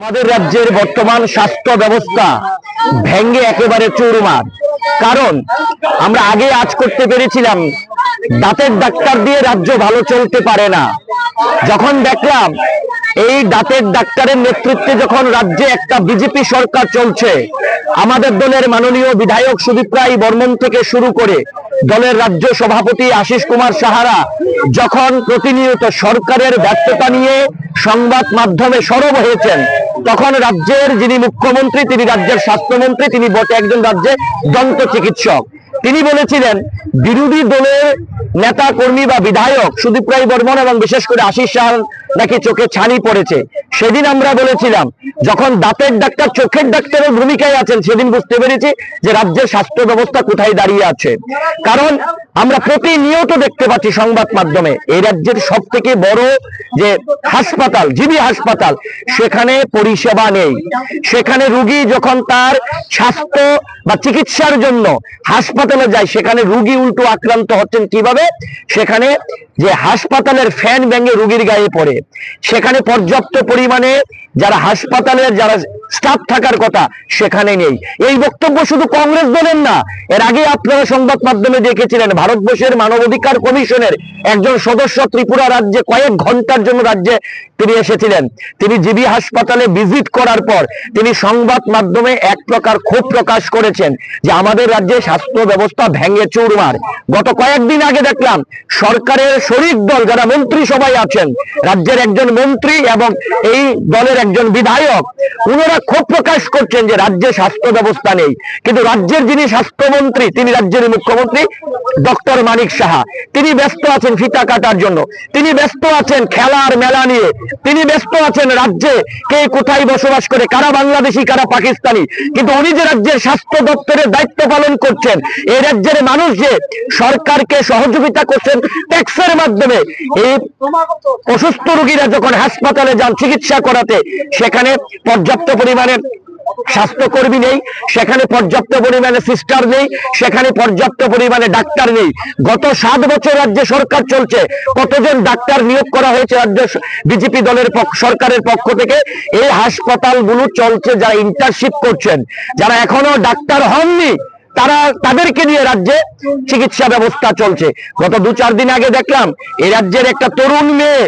আমাদের রাজ্যের বর্তমান স্বাস্থ্য ব্যবস্থা ভেঙ্গে একেবারে চুরমার। কারণ আমরা আগে আজ করতে পেরেছিলাম, দাঁতের ডাক্তার দিয়ে রাজ্য ভালো চলতে পারে না। যখন দেখলাম এই দাঁতের ডাক্তারের নেতৃত্বে যখন রাজ্যে একটা বিজেপি সরকার চলছে, আমাদের দলের মাননীয় বিধায়ক সুদীপ রায় বর্মন থেকে শুরু করে দলের রাজ্য সভাপতি আশিস কুমার সাহারা যখন প্রতিনিয়ত সরকারের ব্যর্থতা নিয়ে সংবাদ মাধ্যমে সরব হয়েছেন তখন রাজ্যের যিনি মুখ্যমন্ত্রী তিনি রাজ্যের স্বাস্থ্যমন্ত্রী তিনি বটে একজন রাজ্যে দন্ত চিকিৎসক। তিনি বলেছিলেন, বিরোধী দলের নেতা কর্মী বা বিধায়ক সুদীপ রায় বর্মন এবং বিশেষ করে আশিস সাহা নাকি চোখে ছানি পড়েছে। সেদিন আমরা বলেছিলাম, যখন দাঁতের ডাক্তার চোখের ডাক্তারের ভূমিকায় আছেন, সেদিন বুঝতে পেরেছি যে রাজ্যের স্বাস্থ্য ব্যবস্থা কোথায় দাঁড়িয়ে আছে। কারণ আমরা প্রতিনিয়ত দেখতে পাচ্ছি সংবাদ মাধ্যমে, এই রাজ্যের সব থেকে বড় যে হাসপাতাল, জিবি হাসপাতাল, সেখানে পরিষেবা নেই। সেখানে রুগী যখন তার স্বাস্থ্য বা চিকিৎসার জন্য হাসপাতালে যায় সেখানে রুগী উল্টো আক্রান্ত হচ্ছেন কীভাবে? সেখানে যে হাসপাতালের ফ্যান ব্যাঙ্গে রুগীর গায়ে পড়ে। সেখানে পর্যাপ্ত পরিমাণে যারা হাসপাতালের যারা স্টাফ থাকার কথা, সেখানে নেই। এই বক্তব্য শুধু কংগ্রেস দলের না, এর আগে আপনারা সংবাদ মাধ্যমে দেখেছিলেন, ভারতবর্ষের মানবাধিকার কমিশনের একজন সদস্য ত্রিপুরা রাজ্যে কয়েক ঘণ্টার জন্য রাজ্যে তিনি এসেছিলেন। তিনি জিবি হাসপাতালে ভিজিট করার পর তিনি সংবাদ মাধ্যমে এক প্রকার ক্ষোভ প্রকাশ করেছেন যে আমাদের রাজ্যে স্বাস্থ্য ব্যবস্থা ভেঙে চুরমার। গত কয়েকদিন আগে দেখলাম, সরকারের শরিক দল, যারা মন্ত্রী সবাই আছেন, রাজ্যের একজন মন্ত্রী এবং এই দলের একজন বিধায়ক ওনারা ক্ষোভ প্রকাশ করছেন যে রাজ্যে স্বাস্থ্য ব্যবস্থা নেই। কিন্তু রাজ্যের যিনি স্বাস্থ্যমন্ত্রী, তিনি রাজ্যের মুখ্যমন্ত্রী, ডক্টর মানিক সাহা। তিনি ব্যস্ত আছেন ফিতা কাটার জন্য। তিনি ব্যস্ত আছেন খেলার মেলা নিয়ে। তিনি ব্যস্ত আছেন রাজ্যে কে কোথায় বসবাস করে, কারা বাংলাদেশি, কারা পাকিস্তানি। কিন্তু উনি যে রাজ্যের স্বাস্থ্য দপ্তরের দায়িত্ব পালন করছেন, এই রাজ্যের মানুষ যে সরকারকে সহযোগিতা করছেন, ট্যাক্সের মাধ্যমে এই অসুস্থ রোগীরা যখন হাসপাতালে যান চিকিৎসা করাতে, সেখানে পর্যাপ্ত পরিমাণে স্বাস্থ্যকর্মী নেই, সেখানে পর্যাপ্ত পরিমাণে সিস্টার নেই, সেখানে পর্যাপ্ত পরিমাণে ডাক্তার নেই। গত সাত বছর রাজ্যে সরকার চলছে, কতজন ডাক্তার নিয়োগ করা হয়েছে রাজ্য বিজেপি দলের সরকারের পক্ষ থেকে? এই হাসপাতালগুলো চলছে যারা ইন্টার্নশিপ করছেন, যারা এখনও ডাক্তার হননি তারা তাদেরকে নিয়ে রাজ্যে চিকিৎসা ব্যবস্থা চলছে। গত দু চার দিন আগে দেখলাম এই রাজ্যের একটা তরুণ মেয়ে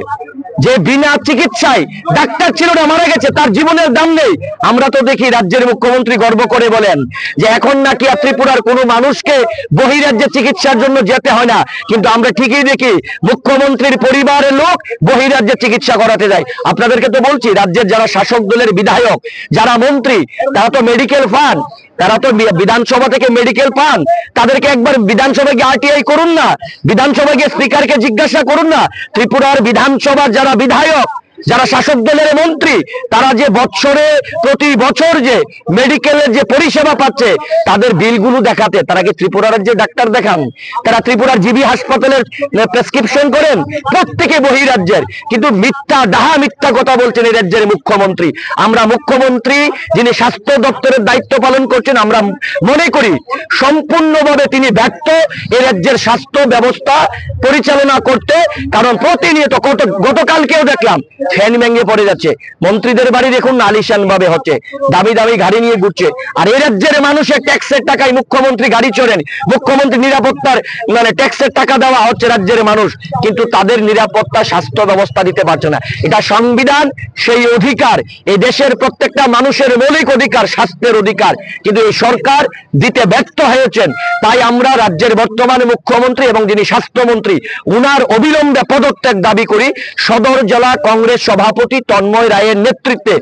যে বিনা চিকিৎসায় ডাক্তার ছিল না, মারা গেছে, তার জীবনের দাম নেই। আমরা তো দেখি রাজ্যের মুখ্যমন্ত্রী গর্ব করে বলেন যে এখন নাকি ত্রিপুরার কোনো মানুষকে বহিরাজ্যে চিকিৎসার জন্য যেতে হয় না। কিন্তু আমরা ঠিকই দেখি, মুখ্যমন্ত্রীর পরিবারের লোক বহিরাজ্যে চিকিৎসা করাতে যায়। আপনাদেরকে তো বলছি, রাজ্যের যারা শাসক দলের বিধায়ক, যারা মন্ত্রী, তারা তো মেডিকেল ফান্ড তারা তো বিধানসভা থেকে মেডিকেল পান। তাদেরকে একবার বিধানসভায় গিয়ে আরটিআই করুন না। বিধানসভা গিয়ে স্পিকারকে জিজ্ঞাসা করুন না। ত্রিপুরার বিধানসভার যারা বিধায়ক যারা শাসক দলের মন্ত্রী, তারা যে বছরে প্রতি বছর যে মেডিকেলের যে পরিষেবা পাচ্ছে, তাদের বিলগুলো দেখাতে, তারা কি ত্রিপুরা রাজ্যে ডাক্তার দেখান? তারা ত্রিপুরার জিবি হাসপাতালের প্রেসক্রিপশন করেন? প্রত্যেকে বহিরাজ্যের। কিন্তু মিথ্যা, ডাহা মিথ্যা কথা বলছেন এই রাজ্যের মুখ্যমন্ত্রী। আমরা মুখ্যমন্ত্রী যিনি স্বাস্থ্য দপ্তরের দায়িত্ব পালন করছেন, আমরা মনে করি সম্পূর্ণভাবে তিনি ব্যর্থ এই রাজ্যের স্বাস্থ্য ব্যবস্থা পরিচালনা করতে। কারণ প্রতিনিয়ত, গত, গতকালকেও দেখলাম ফ্যান ভেঙে পড়ে যাচ্ছে। মন্ত্রীদের বাড়ি দেখুন আলিশান ভাবে হচ্ছে। দামি দামি গাড়ি নিয়ে ঘুরছে। আর এই রাজ্যের মানুষের ট্যাক্সের টাকায় মুখ্যমন্ত্রী গাড়ি চড়েন। মুখ্যমন্ত্রী নিরাপত্তার মানে ট্যাক্সের টাকা দেওয়া হচ্ছে রাজ্যের মানুষ। কিন্তু তাদের নিরাপত্তা, স্বাস্থ্য ব্যবস্থা দিতে পারছে না। এটা সংবিধান, সেই অধিকার। এই দেশের প্রত্যেকটা মানুষের মৌলিক অধিকার, স্বাস্থ্যের অধিকার। কিন্তু এই সরকার দিতে ব্যর্থ হয়েছেন। তাই আমরা রাজ্যের বর্তমান মুখ্যমন্ত্রী এবং যিনি স্বাস্থ্যমন্ত্রী, উনার অবিলম্বে পদত্যাগ দাবি করি। সদর জেলা কংগ্রেস সভাপতি তন্ময় রায়ের নেতৃত্বে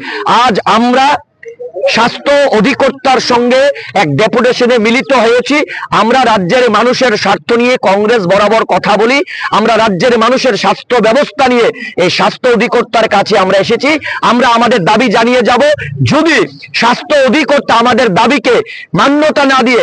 আজ আমরা স্বাস্থ্য অধিকর্তার সঙ্গে এক ডেপুটেশনে মিলিত হয়েছি। আমরা রাজ্যের মানুষের স্বার্থ নিয়ে কংগ্রেস বরাবর কথা বলি। আমরা রাজ্যের মানুষের স্বাস্থ্য ব্যবস্থা নিয়ে এই স্বাস্থ্য অধিকর্তার কাছে আমরা এসেছি। আমরা আমাদের দাবি জানিয়ে যাব। যদি স্বাস্থ্য অধিকর্তা আমাদের দাবিকে মান্যতা না দিয়ে